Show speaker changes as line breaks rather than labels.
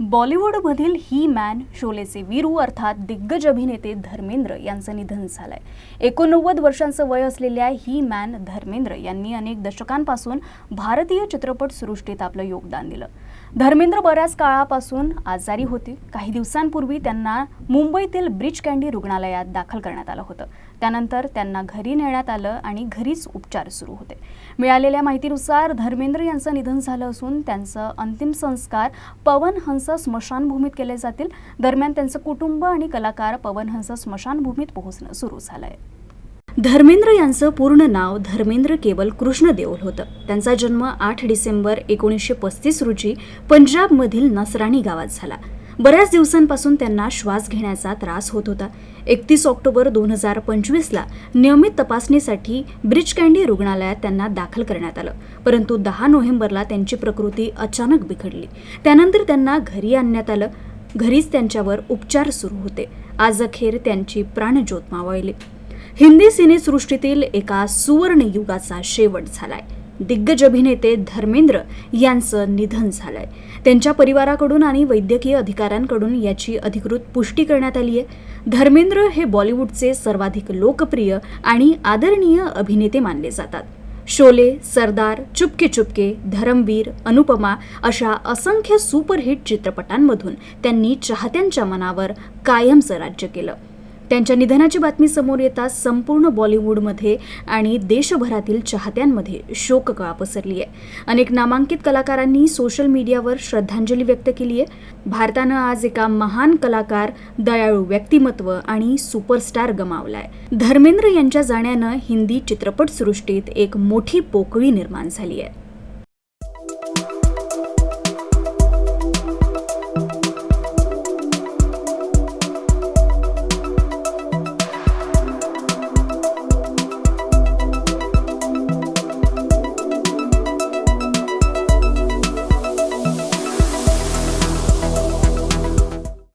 बॉलिवूडमधील he man शोलेचे Veeru अर्थात दिग्गज अभिनेते धर्मेंद्र यांचं निधन झालंय. एकोणनव्वद वर्षांचं वय असलेल्या ही मॅन धर्मेंद्र यांनी अनेक दशकांपासून भारतीय चित्रपटसृष्टीत आपलं योगदान दिलं. धर्मेंद्र बऱ्याच काळापासून आजारी होते. काही दिवसांपूर्वी त्यांना मुंबईतील ब्रिज कँडी रुग्णालयात दाखल करण्यात आलं होतं. त्यानंतर त्यांना घरी नेण्यात आलं आणि घरीच उपचार सुरू होते. मिळालेल्या माहितीनुसार धर्मेंद्र यांचं निधन झालं असून त्यांचं अंतिम संस्कार पवन हंस स्मशानभूमीत केले जातील. दरम्यान त्यांचं कुटुंब आणि कलाकार पवन हंस स्मशानभूमीत पोहोचणं सुरू झालंय. धर्मेंद्र यांचं पूर्ण नाव धर्मेंद्र केवल कृष्ण देओल होतं. त्यांचा जन्म आठ डिसेंबर एकोणीसशे पस्तीस रोजी पंजाबमधील नसराणी गावात झाला. बऱ्याच दिवसांपासून त्यांना श्वास घेण्याचा त्रास होत होता. एकतीस ऑक्टोबर दोन हजार पंचवीसला नियमित तपासणीसाठी ब्रिज कँडी रुग्णालयात त्यांना दाखल करण्यात आलं. परंतु दहा नोव्हेंबरला त्यांची प्रकृती अचानक बिघडली. त्यानंतर त्यांना घरी आणण्यात आलं. घरीच त्यांच्यावर उपचार सुरू होते. आज अखेर त्यांची प्राणज्योत मावळली. हिंदी सिनेसृष्टीतील एका सुवर्ण युगाचा शेवट झालाय. दिग्गज अभिनेते धर्मेंद्र यांचं निधन झालंय. त्यांच्या परिवाराकडून आणि वैद्यकीय अधिकाऱ्यांकडून याची अधिकृत पुष्टी करण्यात आली आहे. धर्मेंद्र हे बॉलिवूडचे सर्वाधिक लोकप्रिय आणि आदरणीय अभिनेते मानले जातात. शोले सरदार चुपके चुपके धरमवीर अनुपमा अशा असंख्य सुपरहिट चित्रपटांमधून त्यांनी चाहत्यांच्या मनावर कायमचं राज्य केलं. त्यांच्या निधनाची बातमी समोर येताच संपूर्ण बॉलिवूडमध्ये आणि देशभरातील चाहत्यांमध्ये शोककळा पसरली आहे. अनेक नामांकित कलाकारांनी सोशल मीडियावर श्रद्धांजली व्यक्त केली आहे. भारतानं आज एका महान कलाकार दयाळू व्यक्तिमत्व आणि सुपरस्टार गमावलाय. धर्मेंद्र यांच्या जाण्यानं हिंदी चित्रपटसृष्टीत एक मोठी पोकळी निर्माण झाली आहे.